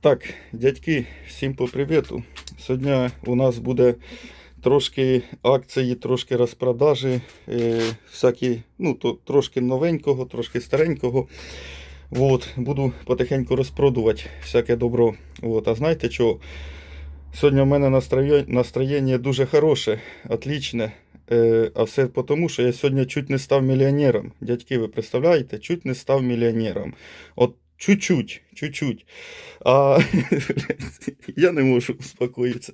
Так, дядьки, всім по привіту. Сьогодні у нас буде трошки акції, трошки розпродажі, е, всякі, ну, то, трошки новенького, трошки старенького. От, буду потихеньку розпродувати всяке добро. От, а знаєте що? Сьогодні в мене настроє- настроєння дуже хороше, отличне. Е, а все тому, що я сьогодні чуть не став мільйонером. Дядьки, ви представляєте? Чуть не став мільйонером. От чуть-чуть, чуть-чуть. А я не можу успокоїтися.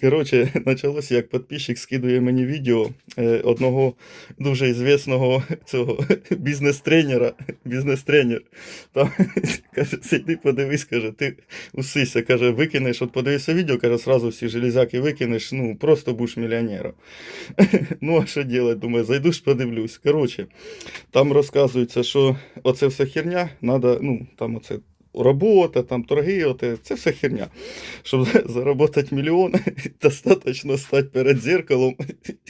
Коротше, почалося, як підписчик скидує мені відео е, одного дуже ізвісного цього бізнес-тренера. Бізнес-тренер. Там каже, сиди, подивись, каже, ти усися, каже, викинеш, от подивися відео, каже, сразу всі железяки викинеш, ну, просто будеш мільйонером. Ну, а що делать, думаю, зайду ж подивлюсь. Коротше, там розказується, що оце вся херня, надо, ну, там оце робота, там торги, оте, це все херня. Щоб за- заробити мільйон, достатньо стати перед зеркалом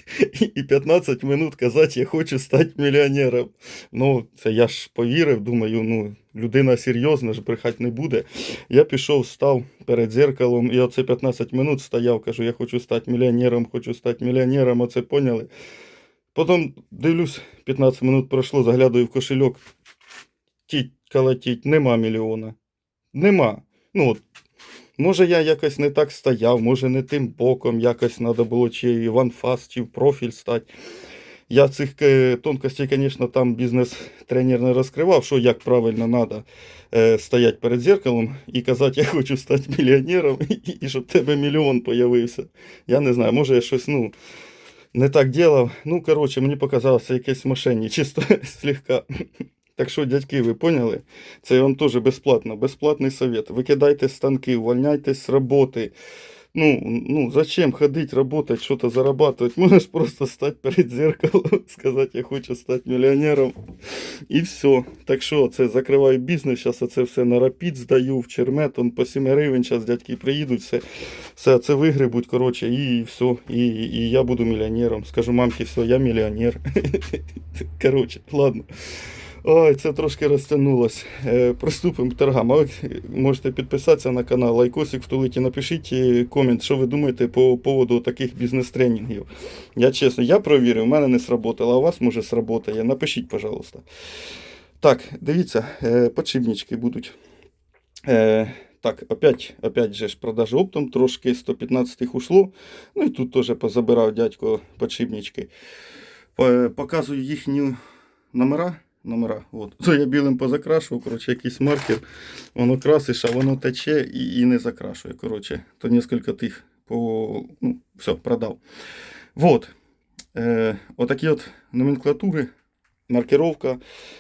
і 15 минут казати, я хочу стати мільйонером. Ну, це я ж повірив, думаю, ну, людина серйозна ж брехати не буде. Я пішов, став перед зеркалом, і оце 15 минут стояв, кажу, я хочу стати мільйонером, хочу стати мільйонером, оце поняли. Потім дивлюсь, 15 минут пройшло, заглядаю в кошельок. Тіть, колотіть, нема мільйона. Нема. Ну, от, може, я якось не так стояв, може, не тим боком якось треба було, чи в анфас, чи в профіль стати. Я цих е, тонкостей, звісно, там бізнес-тренер не розкривав, що як правильно треба стояти перед зеркалом і казати, я хочу стати мільйонером, і, щоб тебе мільйон появився. Я не знаю, може я щось, ну, не так делав. Ну, коротше, мені показалося якесь мошенничество слегка. Так що, дядьки, ви поняли? Це вам теж безплатно, безплатний совет. Викидайте станки, увольняйтесь з роботи. Ну, ну, зачем ходить, работать, что-то зарабатывать? Можешь просто стать перед зеркалом, сказать, я хочу стати мільйонером. І все. Так що, це закриваю бізнес, зараз це все на рапід здаю, в чермет, он по 7 гривень, зараз дядьки приїдуть, все, все це вигребуть, коротше, і все. І, і я буду мільйонером. Скажу мамці, все, я мільйонер. Коротше, ладно. Ой, це трошки розтягнулось. Е, приступимо торгам. А ви можете підписатися на канал, лайкосик втулити, напишіть е, комент, що ви думаєте по поводу таких бізнес-тренінгів. Я чесно, я провірив, у мене не сработало, а у вас може сработає. Напишіть, пожалуйста. Так, дивіться, е, подшипнички будуть. Так, опять, опять же ж продажі оптом, трошки 115 їх ушло. Ну і тут теж позабирав дядько подшипнички. Показую їхні номера. Номера. От. То я білим позакрашував, коротше, якийсь маркер, воно красиш, а воно тече і, і не закрашує. Коротше, то несколько тих по. Ну, все, продав. Вот. Е, отакі от номенклатури, маркировка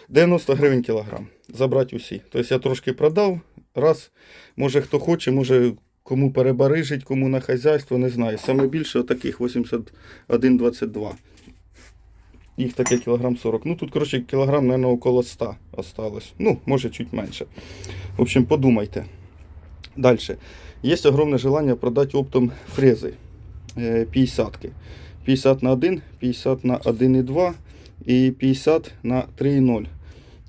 90 гривень кілограм. Забрати усі. Тобто я трошки продав. Раз, може хто хоче, може кому перебарижить, кому на хазяйство, не знаю. Саме більше отаких 81,22. Їх таке кілограм 40. Ну тут, коротше, кілограм, мабуть, около 100 осталось. Ну, може, чуть менше. В общем, подумайте. Далі. Є огромне желання продати оптом фрези е, 50 -ки. 50 на 1, 50 на 1,2 і 50 на 3,0.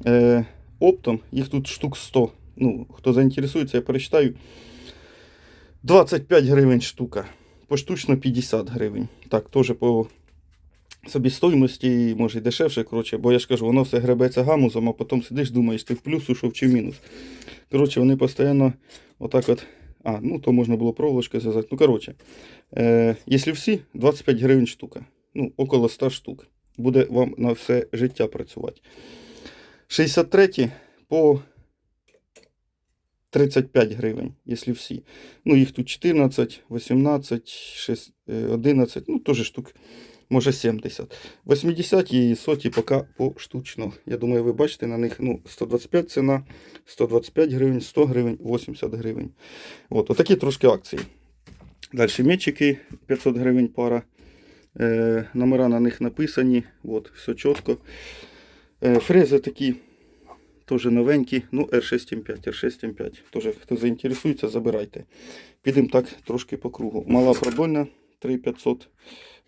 Е, оптом їх тут штук 100. Ну, хто заінтересується, я перечитаю. 25 гривень штука. Поштучно 50 гривень. Так, теж по собівартості, може і дешевше, коротше, бо я ж кажу, воно все гребеться гамузом, а потім сидиш, думаєш, ти в плюс ушов чи в мінус. Коротше, вони постійно отак от. А, ну то можна було проволочкою зв'язати. Ну, коротше, е, якщо всі, 25 гривень штука. Ну, около 100 штук. Буде вам на все життя працювати. 63 по 35 гривень, якщо всі. Ну, їх тут 14, 18, 6, е, 11, ну, теж штук, може 70. 80 і соті поки поштучно. Я думаю, ви бачите на них ну, 125 ціна, 125 гривень, 100 гривень, 80 гривень. От, отакі трошки акції. Далі метчики 500 гривень пара. Е, номера на них написані. От, все чітко. Е, фрези такі теж новенькі. Ну, R6M5, R6M5. Теж, хто заінтересується, забирайте. Підемо так трошки по кругу. Мала продольна 3500.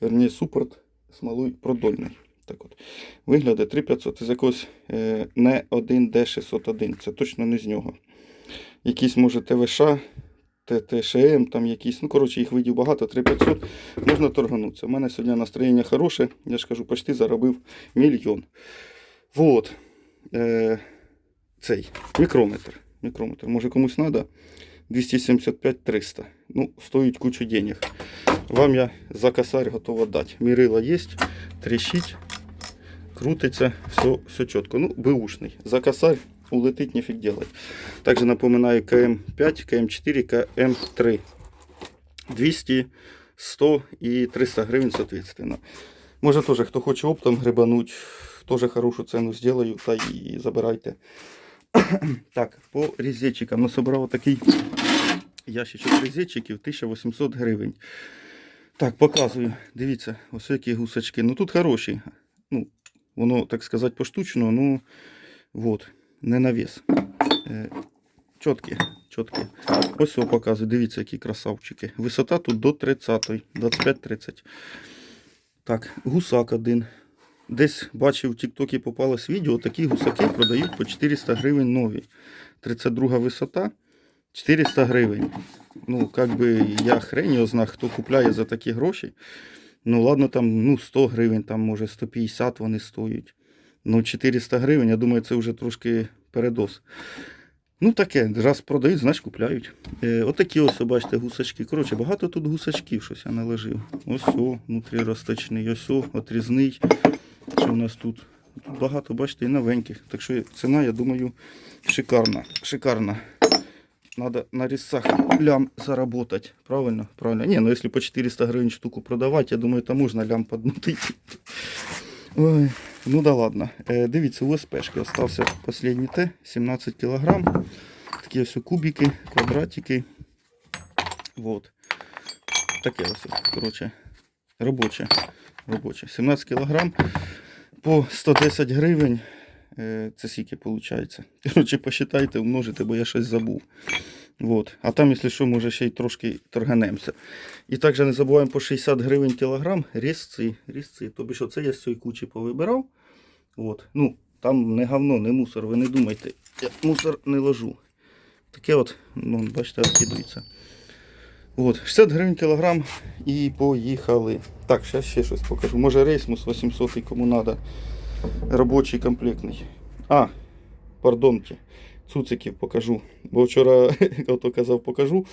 Верні, супорт смолой продольний. Так от. Виглядає 3500 з якогось е, не 1D601. Це точно не з нього. якісь може ТВШ, ТТШМ, там якісь, ну коротше, їх видів багато, 3500, можна торганутися. У мене сьогодні настроєння хороше, я ж кажу, почти заробив мільйон. Вот. Е, цей мікрометр. Мікрометр. Може комусь треба? 275-300. Ну, стоїть кучу денег. Вам я за косарь готов дати. Мірила є, трещить, крутиться, все, все чітко. Ну, бэушний. За косарь улетить нефиг делать. Также напоминаю КМ5, КМ4, КМ3. 200, 100 и 300 гривен соответственно. Може теж, хто хоче оптом грибануть, теж хорошу ціну сделаю, та і забирайте. так, по різетчикам. Насобрав такий ящичок різетчиків 1800 гривень. Так, показую. Дивіться, ось які гусачки. Ну тут хороші. Ну, воно, так сказати, поштучно, ну вот, не на вес. Е, чіткі, чіткі. Ось його показую. Дивіться, які красавчики. Висота тут до 30, 25-30. Так, гусак один. Десь бачив в Тіктокі попалось відео, такі гусаки продають по 400 гривень нові. 32 висота, 400 гривень. Ну, как би я хрень його знаю, хто купляє за такі гроші. Ну, ладно, там ну, 100 гривень, там може 150 вони стоять. Ну, 400 гривень, я думаю, це вже трошки передос. Ну, таке, раз продають, значить купляють. Е, отакі ось, бачите, гусачки. Коротше, багато тут гусачків щось я наложив. Ось о, внутрі розточний, ось о, отрізний. Що у нас тут? Тут багато, бачите, і новеньких. Так що ціна, я думаю, шикарна. Шикарна. Надо на рисах лям заработать. Правильно? Правильно. Не, ну если по 400 гривен штуку продавать, я думаю, там можна лям подмутить. Ой, ну да ладно. Е, дивіться, у СПшки остався последній Т, 17 кг. Такі ось кубики, квадратики. Вот. Таке ось, коротше, робоче. робоче. 17 кг по 110 гривень. Е, Це скільки виходить? Коротше, посчитайте, умножите, бо я щось забув. Вот. А там, якщо що, може ще й трошки торганемося. І також не забуваємо по 60 гривень кілограм різці. різці. Тобі що це я з цієї кучі повибирав. От. Ну, там не говно, не мусор, ви не думайте. Я мусор не ложу. Таке от, ну, бачите, розкидується. От, 60 гривень кілограм і поїхали. Так, зараз ще щось покажу. Може рейсмус 800 кому треба. Робочий комплектний. А, пардонте, цуциків покажу. Бо вчора, ото казав, покажу.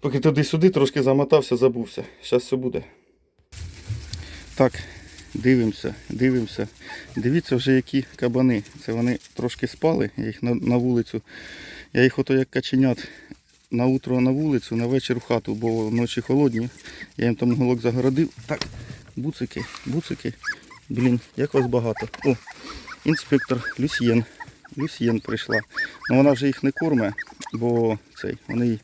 Поки туди-сюди трошки замотався, забувся. Зараз все буде. Так, дивимося, дивимося. Дивіться вже які кабани. Це вони трошки спали, я їх на, на вулицю. Я їх ото як каченят на утро на вулицю, на вечір в хату, бо вночі холодні. Я їм там голок загородив. Так, буцики, буцики. Блін, як вас багато. О, інспектор Люсьєн. Люсьєн прийшла. Ну вона вже їх не корме, бо цей, вони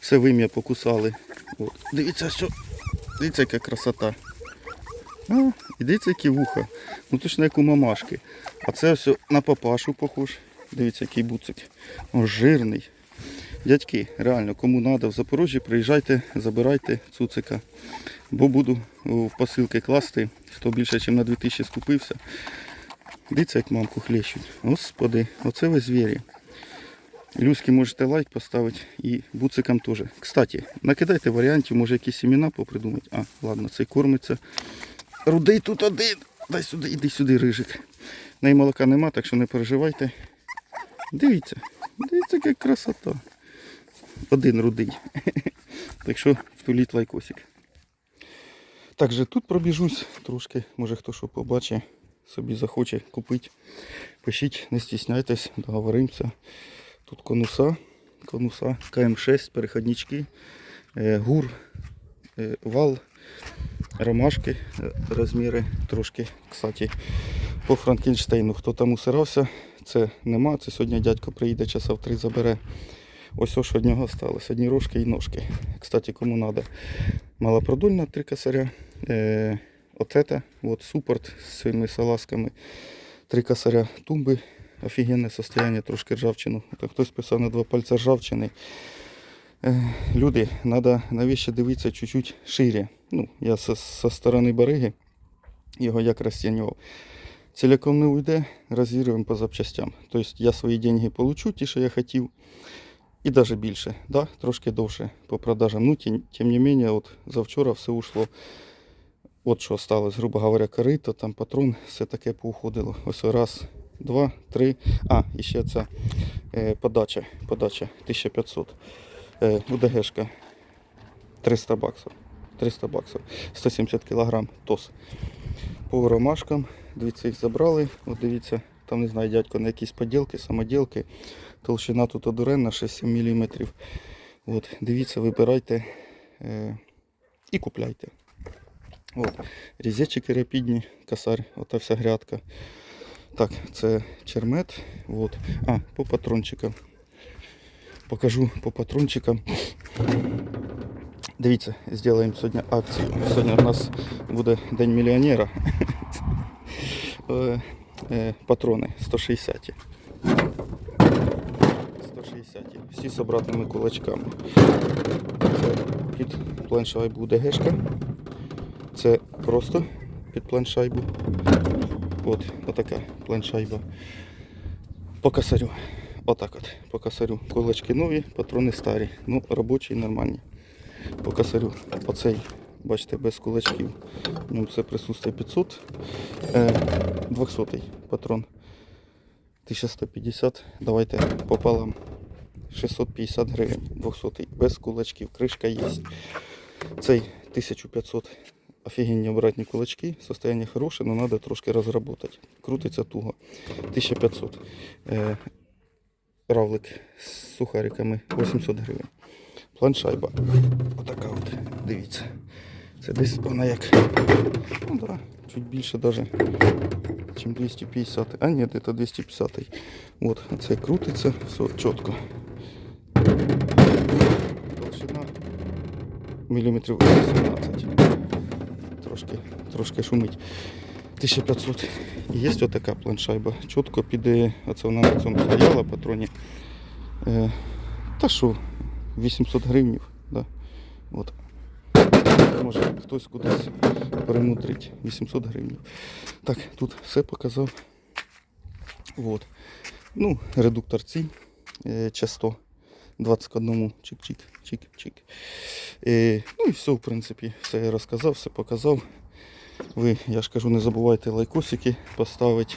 все вим'я покусали. От. Дивіться, що. Дивіться, яка красота. А, і дивіться, які вуха. Ну точно як у мамашки. А це все на папашу похож. Дивіться, який буцик. О, жирний. Дядьки, реально, кому треба в Запорожжі, приїжджайте, забирайте цуцика. Бо буду в посилки класти. Хто більше, ніж на 2000 скупився. Дивіться, як мамку хлещуть. Господи, оце ви звірі. Люськи можете лайк поставити і буцикам теж. Кстати, накидайте варіантів, може якісь імена попридумати. А, ладно, цей кормиться. Рудий тут один. Дай сюди, іди сюди, рижик. В неї молока нема, так що не переживайте. Дивіться, дивіться, яка красота. Один рудий. Так що втуліть лайкосик. Так же тут пробіжусь трошки, може хто що побачить, собі захоче купити. Пишіть, не стісняйтесь, договоримося. Тут конуса, конуса, КМ6, переходнички, е, гур, е, вал, ромашки, е, розміри трошки. Кстати, по Франкенштейну, хто там усирався, це нема. Це сьогодні дядько приїде, часа в три забере. Ось ось від нього сталося. Одні рожки і ножки. Кстати, кому треба. Малопродольна три косаря. Е, от это, з своїми салазками. Три косаря тумби. Офігенне состояние, трошки ржавчину. Так хтось писав на два пальця ржавчини. Е, люди, треба навіщо дивитися чуть-чуть шире. Ну, я со, со сторони бариги його як розцінював. Ціляком не уйде, розірвемо по запчастям. Тобто я свої деньги получу, ті, що я хотів. І навіть більше, да? трошки довше по продажам. Ну, тим, тим не менее, от завчора все ушло. От що осталось, грубо говоря, корито, там патрон, все таке поуходило. Ось раз, два, три. А, і ще ця е, подача, подача 1500. Е, УДГшка 300 баксів. 300 баксів. 170 кг ТОС. По ромашкам, дивіться, їх забрали. От дивіться, там не знаю, дядько на якісь поділки, самоділки. Толщина тут одуренна 6-7 мм. От, дивіться, вибирайте е, і купляйте. От, різечики рапідні, косарь, ота вся грядка. Так, це чермет. От. А, по патрончикам. Покажу по патрончикам. Дивіться, зробимо сьогодні акцію. Сьогодні у нас буде День мільйонера. Е, Патрони 160. 160. Всі з обратними кулачками. Це під планшайбу ДГшка. Це просто під планшайбу. От, отака планшайба. По косарю. Отак от. По косарю. Кулачки нові, патрони старі. Ну, робочі і нормальні. По косарю. Оцей, бачите, без кулачків. В ньому все присутствує 500. Е, 200 патрон. 1150. Давайте пополам. 650 гривень. 200 без кулачків. Кришка є. Цей 1500. Офігенні обратні кулачки. Состояние хороше, но надо трошки розработати. Крутиться туго. 1500. Е, равлик з сухариками 800 гривень. Планшайба. Отака от. Дивіться. Це десь вона як. Ну да, чуть більше даже, чим 250. А ні, це 250. От, це крутиться, все чітко. Толщина міліметрів 18. Трошки, трошки шумить. 1500. І є ось така планшайба. Чітко піде, оце вона на цьому стояла патроні. Е, та що, 800 гривнів. Да. От. Може хтось кудись перемудрить 800 гривень. Так, тут все показав. Вот. Ну, редуктор е, часто 21 чик-чик, чик-чик. Е, ну і все, в принципі, все я розказав, все показав. Ви, я ж кажу, не забувайте лайкосики поставити.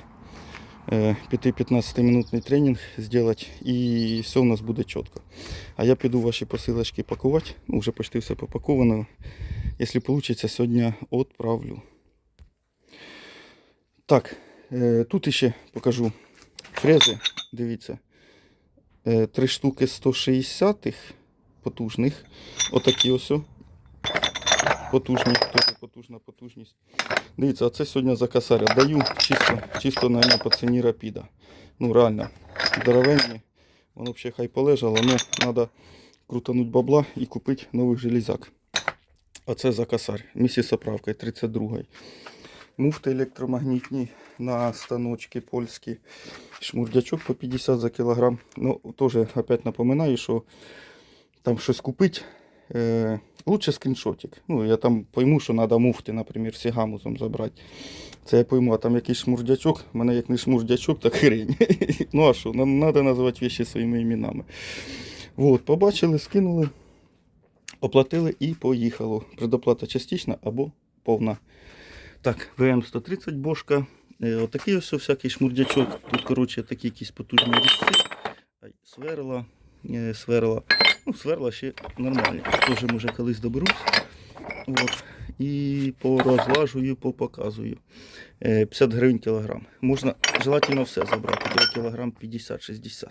5-15 минутний тренінг зробити і все у нас буде чітко. А я піду ваші посилочки пакувати. Ну, вже почти все попаковано. Якщо вийде, сьогодні відправлю. Так, е, тут ще покажу фрези. Дивіться. Е, Три штуки 160-х потужних. Отакі ось. Потужні, теж потужна потужність. Дивіться, а це сьогодні за косаря. Даю чисто, чисто наверное, по ціні рапіда. Ну реально, здоровенні. Воно взагалі хай полежало, але треба крутануть бабла і купити нових железяк. А це за косарь. Місісоправка 32 Муфти електромагнітні на станочки польські. Шмурдячок по 50 за кілограм. Ну, теж опять напоминаю, що там щось купити. Е, лучше скріншотик. Ну, я там пойму, що треба муфти, наприклад, сігамузом забрати. Це я пойму, а там якийсь шмурдячок, в мене як не шмурдячок, так хрень. ну а що, треба називати речі своїми іменами. От, побачили, скинули, оплатили і поїхало. Предоплата частична або повна. Так, ВМ-130 бошка. Е, отакий ось всякий шмурдячок. Тут, коротше, такі якісь потужні різці. Сверла, е, сверла. Ну, сверла ще нормальні. Теж може колись доберусь. От. І порозлажую, попоказую. Е, 50 гривень кілограм. Можна желательно все забрати. Кілограм 50-60.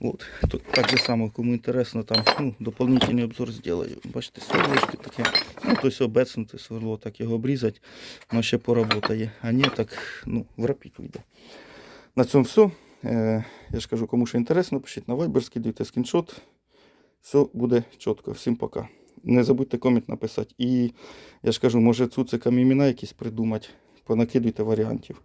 Вот. Так же само, кому інтересно, там ну, дополнительний обзор зроблю. Бачите, сверлишки таке. Ну, то все бецнути сверло, так його обрізати, воно ще поработає. А ні, так ну, в рапіку йде. На цьому все. Е, я ж кажу, кому що інтересно, пишіть на Viber, скидайте скріншот. Все буде чітко. Всім пока. Не забудьте комент написати. І я ж кажу, може цуцикам імена якісь придумати, понакидуйте варіантів.